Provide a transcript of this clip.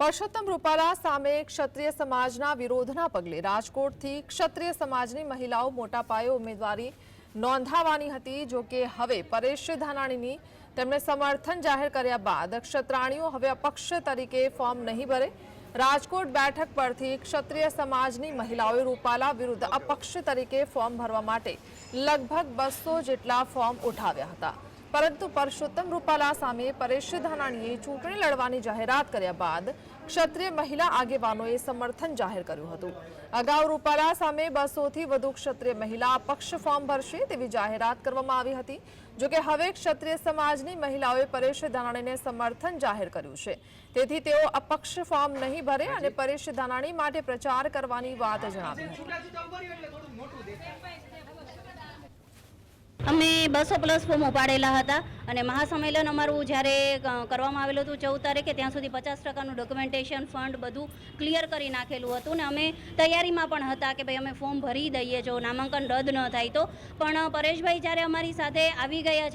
પરસોત્તમ રૂપાલા સામે ક્ષત્રિય સમાજના વિરોધના પગલે રાજકોટથી ક્ષત્રિય સમાજની મહિલાઓ મોટા પાયે ઉમેદવારી નોંધાવાની હતી. જો કે હવે પરેશ ધાનાણીની તેમણે સમર્થન જાહેર કર્યા બાદ ક્ષત્રાણીઓ હવે અપક્ષ તરીકે ફોર્મ નહીં ભરે. રાજકોટ બેઠક પરથી ક્ષત્રિય સમાજની મહિલાઓએ રૂપાલા વિરુદ્ધ અપક્ષ તરીકે ફોર્મ ભરવા માટે લગભગ બસો જેટલા ફોર્મ ઉઠાવ્યા હતા. પરંતુ પરસોત્તમ રૂપાલા સામે પરેશ ધાનાણીએ ચૂંટણી લડવાની જાહેરાત કર્યા બાદ ક્ષત્રિય મહિલા આગેવાનોએ સમર્થન જાહેર કર્યું હતું. અગાઉ રૂપાલા સામે બસોથી વધુ ક્ષત્રિય મહિલા અપક્ષ ફોર્મ ભરશે તેવી જાહેરાત કરવામાં આવી હતી. જોકે હવે ક્ષત્રિય સમાજની મહિલાઓએ પરેશ ધાનાણીને સમર્થન જાહેર કર્યું છે. તેથી તેઓ અપક્ષ ફોર્મ નહીં ભરે અને પરેશ ધાનાણી માટે પ્રચાર કરવાની વાત જણાવી. અમે બસો પ્લસ ફોર્મ ઉપાડેલા હતા અને મહાસંમેલન અમારું જ્યારે કરવામાં આવેલું હતું ચૌદ તારીખે, ત્યાં સુધી પચાસ ટકાનું ડોક્યુમેન્ટેશન ફંડ બધું ક્લિયર કરી નાખેલું હતું ને અમે તૈયારીમાં પણ હતા કે ભાઈ અમે ફોર્મ ભરી દઈએ જો નામાંકન રદ ન થાય તો. પણ પરેશભાઈ જ્યારે અમારી સાથે આવી ગયા છે